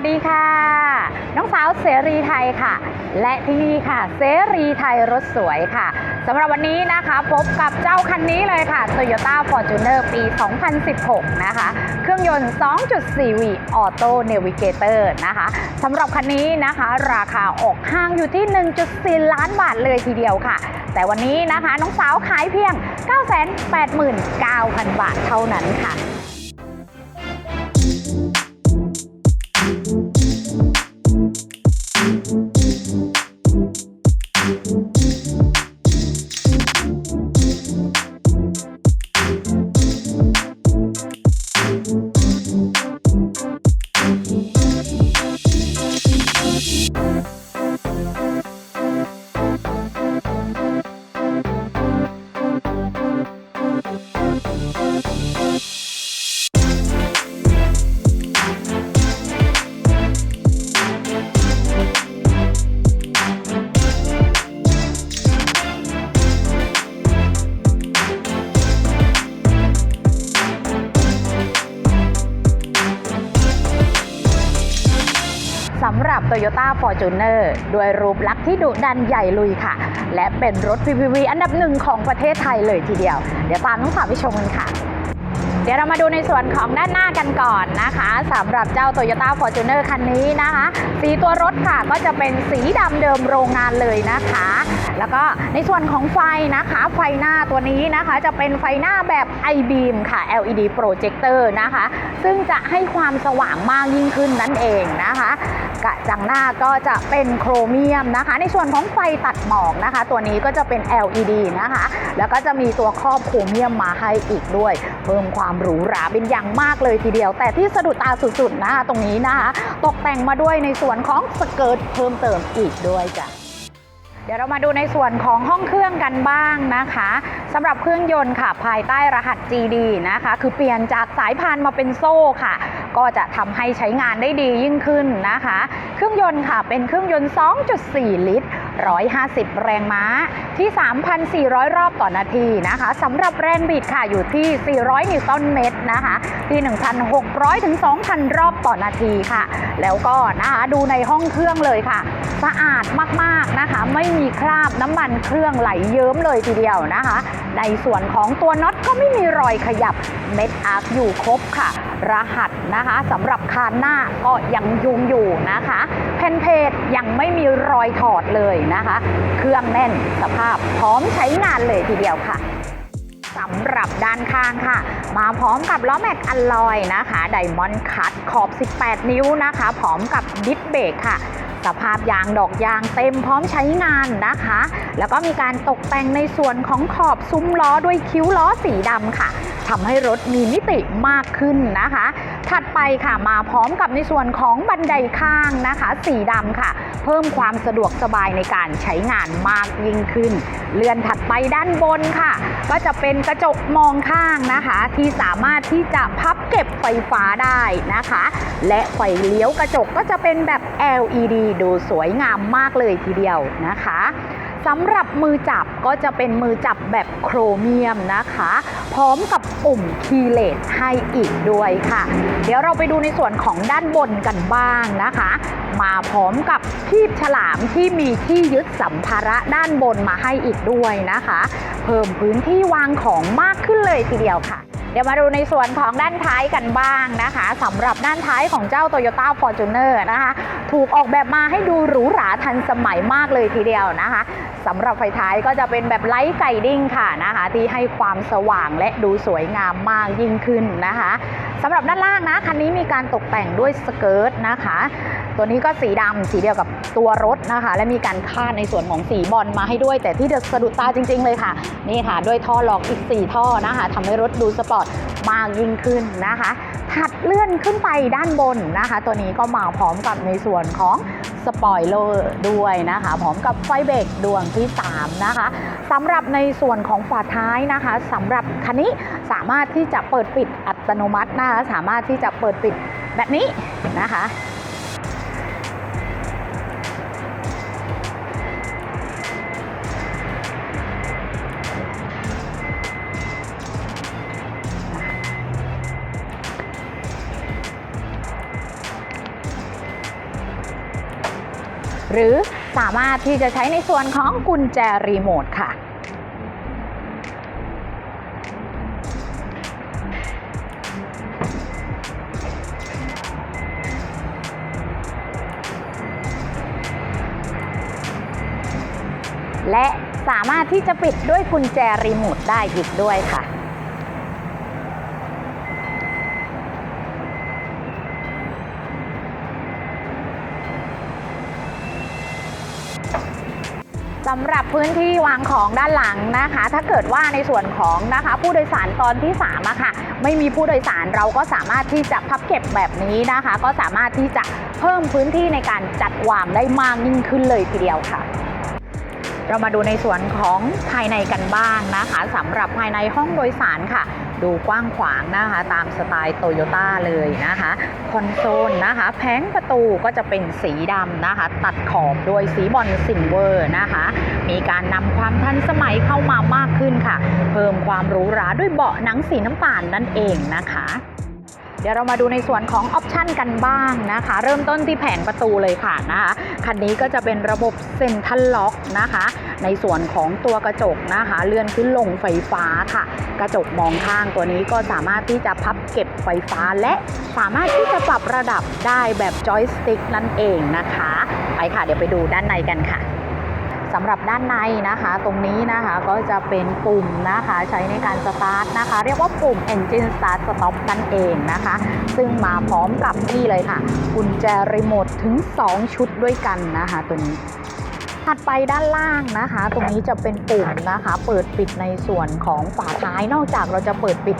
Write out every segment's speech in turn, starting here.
วัสดีค่ะ น้องสาวเสรีไทยค่ะ และที่นี่ค่ะ เสรีไทยรถสวยค่ะสำหรับวันนี้นะคะพบกับเจ้าคันนี้เลยค่ะ Toyota Fortuner ปี 2016 นะคะ เครื่องยนต์ 2.4V Auto Navigator นะคะสำหรับคันนี้นะคะ ราคาออกห้างอยู่ที่ 1.4 ล้านบาทเลยทีเดียวค่ะ แต่วันนี้นะคะน้องสาวขายเพียง 989,000 บาทเท่านั้นค่ะ Toyota Fortuner ด้วยรูปลักษณ์ที่ดุดันใหญ่ลุยค่ะ และเป็นรถ PPV อันดับหนึ่งของประเทศไทยเลยทีเดียว เดี๋ยวตามน้องสาวไปชมกันค่ะ ดี๋ยวเรามาดูในส่วนของด้านหน้ากันก่อนนะคะสำหรับเจ้า Toyota Fortuner คันนี้นะคะ สีตัวรถค่ะก็จะเป็นสีดำเดิมโรงงานเลยนะคะ แล้วก็ในส่วนของไฟนะคะ ไฟหน้าตัวนี้นะคะ จะเป็นไฟหน้าแบบ i-beam ค่ะ LED projector นะคะ ซึ่งจะให้ความสว่างมากยิ่งขึ้นนั่นเองนะคะกระจังหน้าก็จะเป็นโครเมียมนะคะ ในส่วนของไฟตัดหมอกนะคะ ตัวนี้ก็จะเป็น LED นะคะ แล้วก็จะมีตัวครอบโครเมียมมาให้อีกด้วย เพิ่มความหรูหราเป็นอย่างมากเลยทีเดียว แต่ที่สะดุดตาสุดๆนะตรงนี้นะคะตกแต่งมาด้วยในส่วนของสเกิร์ตเพิ่มเติมอีกด้วยจ้ะเดี๋ยวเรามาดูในส่วนของห้องเครื่องกันบ้างนะคะสำหรับเครื่องยนต์ค่ะ ภายใต้รหัส GD นะคะ คือเปลี่ยนจากสายพานมาเป็นโซ่ค่ะ ก็จะทำให้ใช้งานได้ดียิ่งขึ้นนะคะ เครื่องยนต์ค่ะเป็นเครื่องยนต์ 2.4 ลิตร 150 แรงม้าที่ 3,400 รอบต่อนาทีนะคะสำหรับแรงบิดค่ะอยู่ที่ 400 นิวตันเมตรนะคะ ที่ 1,600 ถึง 2,000 รอบต่อนาทีค่ะ แล้วก็นะคะดูในห้องเครื่องเลยค่ะ สะอาดมากๆนะคะ ไม่มีคราบน้ำมันเครื่องไหลเยิ้มเลยทีเดียวนะคะ ในส่วนของตัวน็อตก็ไม่มีรอยขยับเม็ดอาร์คอยู่ครบค่ะรหัสนะคะสำหรับคานหน้าก็ยังยุงอยู่นะคะเพนเพจยังไม่มีรอยถอดเลยนะคะ เครื่องแน่นสภาพพร้อมใช้งานเลยทีเดียวค่ะสำหรับด้านข้างค่ะ มาพร้อมกับล้อแม็กอลลอยนะคะไดมอนด์คัตขอบ 18 นิ้วนะคะ พร้อมกับดิสเบรกค่ะสภาพยางดอกยางเต็มพร้อมใช้งานนะคะ แล้วก็มีการตกแต่งในส่วนของขอบซุ้มล้อด้วยคิ้วล้อสีดำค่ะ ทำให้รถมีมิติมากขึ้นนะคะ ถัดไปค่ะมาพร้อมกับในส่วนของบันไดข้างนะคะ สีดำค่ะ เพิ่มความสะดวกสบายในการใช้งานมากยิ่งขึ้น เลื่อนถัดไปด้านบนค่ะ ก็จะเป็นกระจกมองข้างนะคะ ที่สามารถที่จะพับเก็บไฟฟ้าได้นะคะ และไฟเลี้ยวกระจกก็จะเป็นแบบ LED ดูสวยงามมากเลยทีเดียวนะคะ สำหรับมือจับก็จะเป็นมือจับแบบโครเมียมนะคะ พร้อมกับปุ่มคีย์เลสให้อีกด้วยค่ะ เดี๋ยวเราไปดูในส่วนของด้านบนกันบ้างนะคะ มาพร้อมกับคีบฉลามที่มีที่ยึดสัมภาระด้านบนมาให้อีกด้วยนะคะ เพิ่มพื้นที่วางของมากขึ้นเลยทีเดียวค่ะ เดี๋ยวมาดูในส่วนของด้านท้ายกันบ้างนะคะสำหรับด้านท้ายของเจ้า Toyota Fortuner นะคะถูกออกแบบมาให้ดูหรูหราทันสมัยมากเลยทีเดียวนะคะสำหรับไฟท้ายก็จะเป็นแบบไลท์ไกดิ้งค่ะนะคะที่ให้ความสว่างและดูสวยงามมากยิ่งขึ้นนะคะสำหรับด้านล่างนะคันนี้มีการตกแต่งด้วยสเกิร์ตนะคะ ตัวนี้ก็สีดำสีเดียวกับตัวรถนะคะ และมีการคาดในส่วนของสีบอลมาให้ด้วย แต่ที่จะสะดุดตาจริง ๆ เลยค่ะ นี่ค่ะ ด้วยท่อล็อกอีก 4 ท่อนะคะทำให้รถดูสปอร์ตมากยิ่งขึ้นนะคะถัดเลื่อนขึ้นไปด้านบนนะคะ ตัวนี้ก็มาพร้อมกับในส่วนของสปอยเลอร์ด้วยนะคะ พร้อมกับไฟเบรกดวงที่ 3 นะคะสำหรับในส่วนของฝาท้ายนะคะสำหรับคันนี้สามารถที่จะเปิดปิดอัตโนมัตินะคะสามารถที่จะเปิดปิดแบบนี้นะคะ หรือสามารถที่จะใช้ในส่วนของกุญแจรีโมทค่ะ และสามารถที่จะปิดด้วยกุญแจรีโมทได้อีกด้วยค่ะ สำหรับพื้นที่วางของด้านหลังนะคะ ถ้าเกิดว่าในส่วนของนะคะผู้โดยสารตอนที่3อะค่ะ ไม่มีผู้โดยสารเราก็สามารถที่จะพับเก็บแบบนี้นะคะ ก็สามารถที่จะเพิ่มพื้นที่ในการจัดวางได้มากยิ่งขึ้นเลยทีเดียวค่ะ เรามาดูในส่วนของภายในกันบ้างนะคะสำหรับภายในห้องโดยสารค่ะ ดูกว้างขวางนะคะ ตามสไตล์โตโยต้าเลยนะคะ คอนโซลนะคะ แผงประตูก็จะเป็นสีดำนะคะ ตัดขอบด้วยสีบอลซิลเวอร์นะคะ มีการนำความทันสมัยเข้ามามากขึ้นค่ะ เพิ่มความหรูหราด้วยเบาะหนังสีน้ำตาลนั่นเองนะคะ เดี๋ยวเรามาดูในส่วนของออปชันกันบ้างนะคะ เริ่มต้นที่แผงประตูเลยค่ะนะคะคันนี้ก็จะเป็นระบบเซ็นทรัลล็อกนะคะ ในส่วนของตัวกระจกนะคะ เลื่อนขึ้นลงไฟฟ้าค่ะ กระจกมองข้างตัวนี้ก็สามารถที่จะพับเก็บไฟฟ้า และสามารถที่จะปรับระดับได้แบบจอยสติ๊กนั่นเองนะคะ ไปค่ะเดี๋ยวไปดูด้านในกันค่ะ สำหรับด้านในนะคะ ตรงนี้นะคะก็จะเป็นปุ่มนะคะใช้ในการสตาร์ทนะคะ เรียกว่าปุ่ม Engine Start Stop นั่นเองนะคะ ซึ่งมาพร้อมกับนี่เลยค่ะ กุญแจรีโมทถึง 2 ชุดด้วยกันนะคะตัวนี้ถัดไปด้านล่างนะคะ ตรงนี้จะเป็นปุ่มนะคะ เปิดปิดในส่วนของฝาท้ายนอกจากเราจะเปิดปิด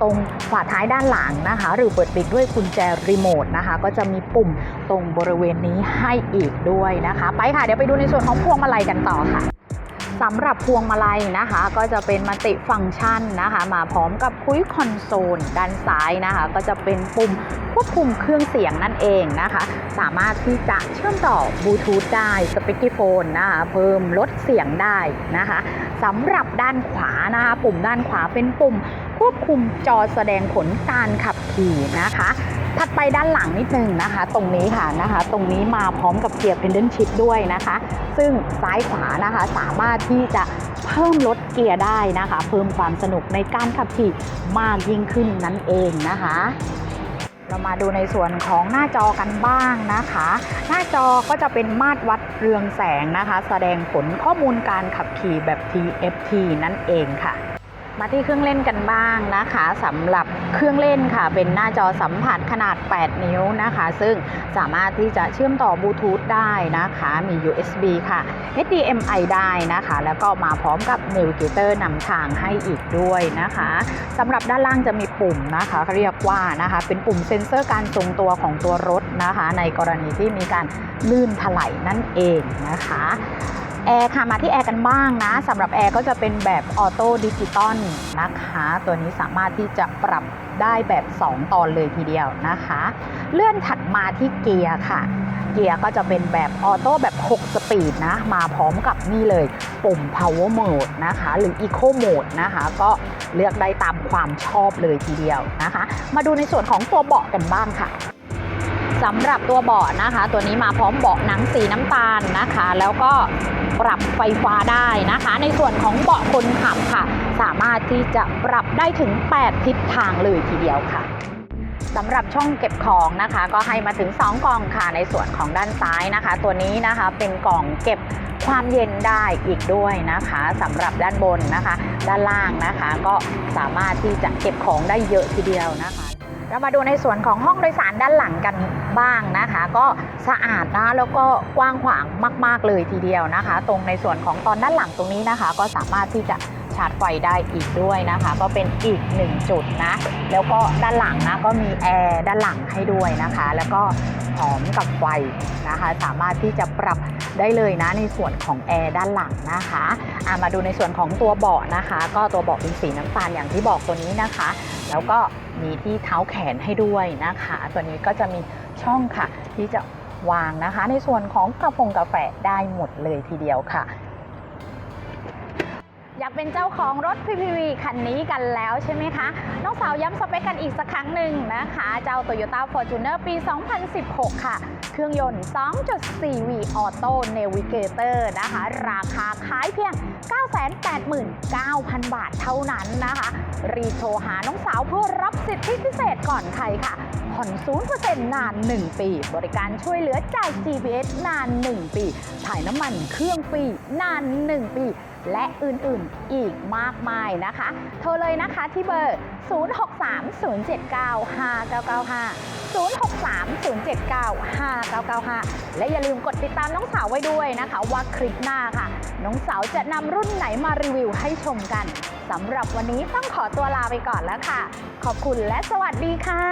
ตรงฝาท้ายด้านหลังนะคะ หรือเปิดปิดด้วยกุญแจรีโมทนะคะ ก็จะมีปุ่ม ตรงบริเวณนี้ให้อีกด้วยนะคะ ไปค่ะ เดี๋ยวไปดูในส่วนของพวงมาลัยกันต่อค่ะสำหรับพวงมาลัยนะคะ ก็จะเป็นมัลติฟังก์ชันนะคะ มาพร้อมกับคุยคอนโซลด้านซ้ายนะคะ ก็จะเป็นปุ่มควบคุมเครื่องเสียงนั่นเองนะคะ สามารถที่จะเชื่อมต่อบลูทูธได้สปีกโฟนนะคะ เพิ่มลดเสียงได้นะคะสำหรับด้านขวานะคะ ปุ่มด้านขวาเป็นปุ่มควบคุมจอแสดงผลการขับขี่นะคะ ถัดไปด้านหลังนิดนึงนะคะ ตรงนี้ค่ะนะคะ ตรงนี้มาพร้อมกับเกียร์เพนเดนชิ f ด้วยนะคะ ซึ่งซ้ายขวานะคะสามารถที่จะเพิ่มลดเกียร์ได้นะคะ เพิ่มความสนุกในการขับขี่มากยิ่งขึ้นนั่นเองนะคะเรามาดูในส่วนของหน้าจอกันบ้างนะคะ หน้าจอก็จะเป็นมาตรวัดเรืองแสงนะคะ แสดงผลข้อมูลการขับขี่แบบ TFT นั่นเองค่ะ มาที่เครื่องเล่นกันบ้างนะคะสำหรับเครื่องเล่นค่ะ เป็นหน้าจอสัมผัสขนาด 8 นิ้วนะคะ ซึ่งสามารถที่จะเชื่อมต่อบลูทูธได้นะคะ มี USB ค่ะ HDMI ได้นะคะ แล้วก็มาพร้อมกับ Navigator นำทางให้อีกด้วยนะคะสำหรับด้านล่างจะมีปุ่มนะคะเขาเรียกว่านะคะ เป็นปุ่มเซ็นเซอร์การทรงตัวของตัวรถนะคะ ในกรณีที่มีการลื่นถลายนั่นเองนะคะ แอร์ค่ะมาที่แอร์กันบ้างนะสำหรับแอร์ก็จะเป็นแบบออโต้ดิจิตอลนะคะ ตัวนี้สามารถที่จะปรับได้แบบ 2 ตอนเลยทีเดียวนะคะ เลื่อนถัดมาที่เกียร์ค่ะ เกียร์ก็จะเป็นแบบออโต้แบบ 6 สปีดนะ มาพร้อมกับนี่เลยปุ่ม power mode นะคะ หรือ eco mode นะคะ ก็เลือกได้ตามความชอบเลยทีเดียวนะคะ มาดูในส่วนของตัวเบาะกันบ้างค่ะ สำหรับตัวเบาะนะคะ ตัวนี้มาพร้อมเบาะหนังสีน้ำตาลนะคะ แล้วก็ปรับไฟฟ้าได้นะคะ ในส่วนของเบาะคนขับค่ะ สามารถที่จะปรับได้ถึง 8 ทิศทางเลยทีเดียวค่ะสำหรับช่องเก็บของนะคะ ก็ให้มาถึง 2กล่องค่ะในส่วนของด้านซ้ายนะคะ ตัวนี้นะคะเป็นกล่องเก็บความเย็นได้อีกด้วยนะคะสำหรับด้านบนนะคะ ด้านล่างนะคะ ก็สามารถที่จะเก็บของได้เยอะทีเดียวนะคะ เรามาดูในส่วนของห้องโดยสารด้านหลังกันบ้างนะคะ ก็สะอาดนะแล้วก็กว้างขวางมาก ๆ เลยทีเดียวนะคะ ตรงในส่วนของตอนด้านหลังตรงนี้นะคะ ก็สามารถที่จะชาร์จไฟได้อีกด้วยนะคะ ก็เป็นอีกหนึ่งจุดนะ แล้วก็ด้านหลังนะก็มีแอร์ด้านหลังให้ด้วยนะคะ แล้วก็พร้อมกับไฟนะคะ สามารถที่จะปรับได้เลยนะในส่วนของแอร์ด้านหลังนะคะอะมาดูในส่วนของตัวเบาะนะคะ ก็ตัวเบาะเป็นสีน้ำตาลอย่างที่บอกตัวนี้นะคะ แล้วก็ มีที่เท้าแขนให้ด้วยนะคะ ตัวนี้ก็จะมีช่องค่ะ ที่จะวางนะคะ ในส่วนของกาแฟกาแฟได้หมดเลยทีเดียวค่ะ อยากเป็นเจ้าของรถ PPV คันนี้กันแล้วใช่ไหมคะ น้องสาวย้ำสเปคกันอีกสักครั้งหนึ่งนะคะ เจ้า Toyota Fortuner ปี 2016 ค่ะ เครื่องยนต์ 2.4V Auto Navigator นะคะ ราคาขายเพียง 989,000 บาทเท่านั้นนะคะ รีโทรหาน้องสาว ธิพิเศษก่อนใครค่ะ ผ่อน 0%นาน 1 ปี บริการช่วยเหลือจ่าย GPS นาน 1 ปี ถ่ายน้ำมันเครื่องฟรีนาน 1 ปี และอื่นๆอีกมากมายนะคะ โทรเลยนะคะที่เบอร์ 0630795995 0630795995 และอย่าลืมกดติดตามน้องสาวไว้ด้วยนะคะ ว่าคลิปหน้าค่ะ น้องสาวจะนำรุ่นไหนมารีวิวให้ชมกันสำหรับวันนี้ต้องขอตัวลาไปก่อนแล้วค่ะ ขอบคุณและสวัสดีค่ะ